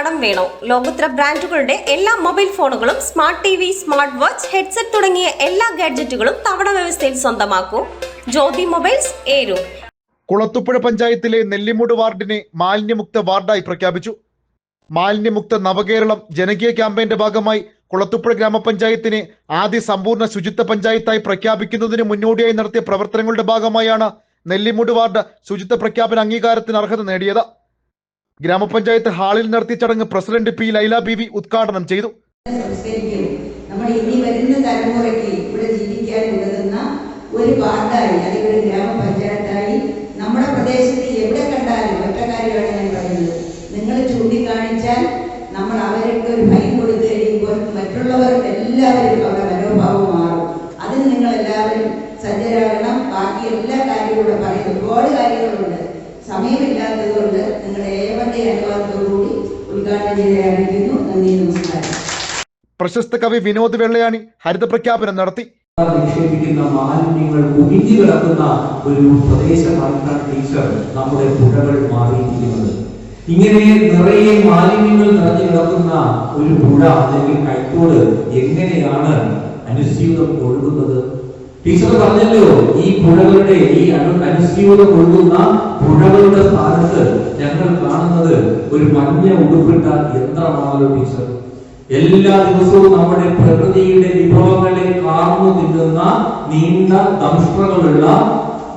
കടം വേണോ? ലോകോത്തര ബ്രാൻഡുകളുടെ എല്ലാ മൊബൈൽ ഫോണുകളും smart T V smart watch headset തുടങ്ങിയ എല്ലാ ഗാഡ്ജറ്റുകളും തവണ വ്യവസ്ഥയിൽ സ്വന്തമാക്കൂ. ജ്യോതി മൊബൈൽസ് ഏരു. കുളത്തുപുഴ പഞ്ചായത്തിലെ നെല്ലിമൂട് വാർഡിനെ മാലിന്യമുക്ത വാർഡായി പ്രഖ്യാപിച്ചു. മാലിന്യമുക്ത നവകേരളം ജനകീയ ക്യാമ്പയിന്റെ ഭാഗമായി കുളത്തുപ്പുഴ ഗ്രാമപഞ്ചായത്തിനെ ആദ്യ സമ്പൂർണ ശുചിത്വ പഞ്ചായത്തായി പ്രഖ്യാപിക്കുന്നതിന് മുന്നോടിയായി നടത്തിയ പ്രവർത്തനങ്ങളുടെ ഭാഗമായാണ് നെല്ലിമൂട് വാർഡ് ശുചിത്വ പ്രഖ്യാപന അംഗീകാരത്തിന് അർഹത നേടിയത്. ഗ്രാമപഞ്ചായത്ത് ഹാളിൽ നടത്തിയ ചടങ്ങ് പ്രസിഡന്റ് പി ലൈല ബിവി ഉദ്ഘാടനം ചെയ്തു. സംസ്കരിക്കും ഇനി വരുന്ന തലമുറയ്ക്ക് ഇവിടെ ജീവിക്കാൻ ഉതകുന്ന ഒരു വാർഡായി അല്ലെങ്കിൽ ഒരു ഗ്രാമപഞ്ചായത്തായി നമ്മുടെ പ്രദേശത്ത് എവിടെ കണ്ടാലും ഒറ്റ കാര്യമാണ് ഞാൻ പറയുന്നത്. നിങ്ങൾ ചൂണ്ടിക്കാണിച്ചാൽ നമ്മൾ അവർക്ക് ഒരു ഫൈൻ കൊടുത്തു കഴിയുമ്പോൾ മറ്റുള്ളവർ എല്ലാവരും അവരുടെ മനോഭാവം മാറും. അതിന് നിങ്ങൾ എല്ലാവരും സജ്ജരാകണം. ബാക്കി എല്ലാ കാര്യങ്ങളും പറയുന്നു. ഒരുപാട് കാര്യങ്ങളുണ്ട്. സമയമില്ലാത്തതുകൊണ്ട് നിങ്ങളുടെ ഏവന്റെ അനുവാദത്തോടുകൂടി ഉദ്ഘാടനം ചെയ്യാനിരിക്കുന്നു നന്ദി നമസ്കാരം. പ്രശസ്ത കവി വിനോദ് വെള്ളയാണി ഹരിത പ്രഖ്യാപനം നടത്തി. നിക്ഷേപിക്കുന്ന മാലിന്യങ്ങൾ ഒഴിഞ്ഞു കിടക്കുന്ന ഒരു പ്രദേശമായിട്ടാണ് ടീച്ചർ നമ്മുടെ പുഴകൾ മാറിയിരിക്കുന്നത്. ഇങ്ങനെ നിറയെ മാലിന്യങ്ങൾ നിറഞ്ഞു കിടക്കുന്ന ഒരു പുഴ അല്ലെങ്കിൽ കൈത്തോട് എങ്ങനെയാണ് അനുസ്യൂതം ഒഴുകുന്നത്? ടീച്ചർ പറഞ്ഞല്ലോ ഈ പുഴകളുടെ ഈ അനുസ്യൂത കൊള്ളുന്ന പുഴകളുടെ സ്ഥാനത്ത് ഞങ്ങൾ കാണുന്നത് ഒരു മഞ്ഞ ഉടുപ്പിട്ട യന്ത്രമാണല്ലോ ടീച്ചർ. എല്ലാ ദിവസവും നമ്മുടെ പ്രകൃതിയുടെ വിഭവങ്ങളെ കാർന്നു തിന്നുന്ന നീണ്ട ദംഷ്ട്രകളുള്ള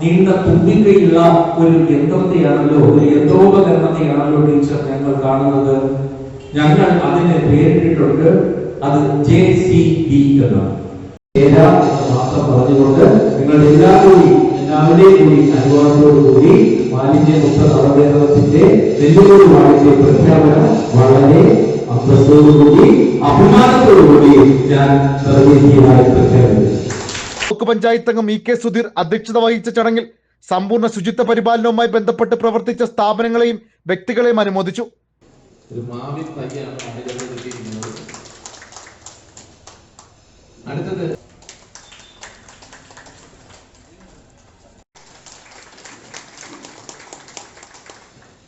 നീണ്ട തുമ്പിക്കയുള്ള ഒരു യന്ത്രത്തെയാണല്ലോ ഒരു യന്ത്രോപകരണത്തെയാണല്ലോ ടീച്ചർ ഞങ്ങൾ കാണുന്നത്. ഞങ്ങൾ അതിനെ പേരിട്ടിട്ടുണ്ട്. അത് ജെ സി ബി എന്നാണ്. എന്ന് മാത്രം പറഞ്ഞുകൊണ്ട് നിങ്ങളുടെ എല്ലാ കൂടി എല്ലാവരുടെയും കൂടി അനുഭവത്തോടുകൂടി മാലിന്യമുക്ത നവകേരളത്തിന്റെ നെല്ലുകൂടി വാണിജ്യ പ്രഖ്യാപനം വളരെ അന്തസ്സോടുകൂടി അഭിമാനത്തോടുകൂടി ഞാൻ പ്രഖ്യാപിക്കുന്നു. ബ്ലോക്ക് പഞ്ചായത്ത് അംഗം ഇ കെ സുധീർ അധ്യക്ഷത വഹിച്ച ചടങ്ങിൽ സമ്പൂർണ ശുചിത്വ പരിപാലനവുമായി ബന്ധപ്പെട്ട് പ്രവർത്തിച്ച സ്ഥാപനങ്ങളെയും വ്യക്തികളെയും അനുമോദിച്ചു. ഒരു മാവിൻ അടുത്തത് ആദരവ് നൽകുന്നു കുരുമുളകാണ് കിട്ടിയത്. അതെ, കുരുമുളക് കിട്ടിയത്. നമ്മുടെ എ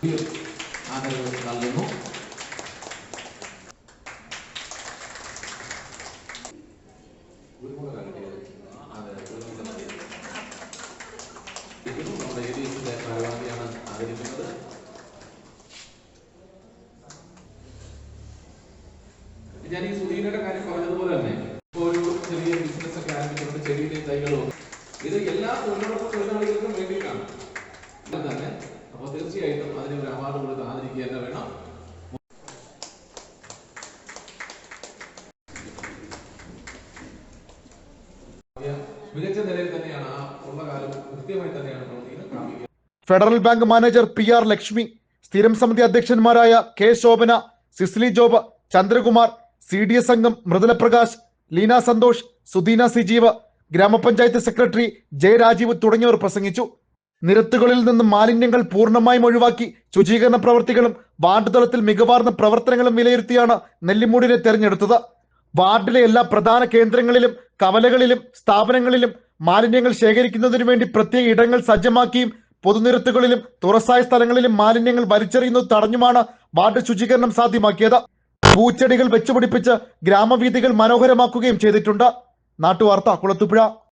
ആദരിക്കുന്നത് ഞാൻ ഈ സുധീനയുടെ കാര്യം പറഞ്ഞതുപോലെ തന്നെ ഒരു ചെറിയ ബിസിനസ് ഒക്കെ ആരംഭിച്ചുകൊണ്ട് ചെറിയ തൈകളും. ഇത് എല്ലാ തൊഴിലുറപ്പ് തൊഴിലാളികൾക്കും വേണ്ടിയിട്ടാണ്. തന്നെ തീർച്ചയായിട്ടും അതിന് ഒരു അവാർഡ് കൊടുത്ത് ആദരിക്കുക വേണം. മികച്ച നിലയിൽ തന്നെയാണ് ആ ഉള്ള കാലം കൃത്യമായി തന്നെയാണ് federal bank manager P R Lakshmi സ്ഥിരം സമിതി അധ്യക്ഷന്മാരായ K Shobhana Cicily Job Chandrakumar C D S അംഗം മൃദുല പ്രകാശ് ലീന സന്തോഷ് സുദീന സിജീവ് ഗ്രാമപഞ്ചായത്ത് സെക്രട്ടറി ജെ രാജീവ് തുടങ്ങിയവർ പ്രസംഗിച്ചു. നിരത്തുകളിൽ നിന്ന് മാലിന്യങ്ങൾ പൂർണമായും ഒഴിവാക്കി ശുചീകരണ പ്രവർത്തികളും വാർഡ് തലത്തിൽ മികവാർന്ന പ്രവർത്തനങ്ങളും വിലയിരുത്തിയാണ് നെല്ലിമൂടിനെ തെരഞ്ഞെടുത്തത്. വാർഡിലെ എല്ലാ പ്രധാന കേന്ദ്രങ്ങളിലും കവലകളിലും സ്ഥാപനങ്ങളിലും മാലിന്യങ്ങൾ ശേഖരിക്കുന്നതിനു വേണ്ടി പ്രത്യേക ഇടങ്ങൾ സജ്ജമാക്കിയും പൊതുനിരത്തുകളിലും തുറസായ സ്ഥലങ്ങളിലും മാലിന്യങ്ങൾ വലിച്ചെറിയുന്നത് തടഞ്ഞുമാണ് വാർഡ് ശുചീകരണം സാധ്യമാക്കിയത്. പൂച്ചെടികൾ വെച്ചുപിടിപ്പിച്ച് ഗ്രാമവീഥികൾ മനോഹരമാക്കുകയും ചെയ്തിട്ടുണ്ട്. നാട്ടുവാർത്ത കുളത്തുപുഴ.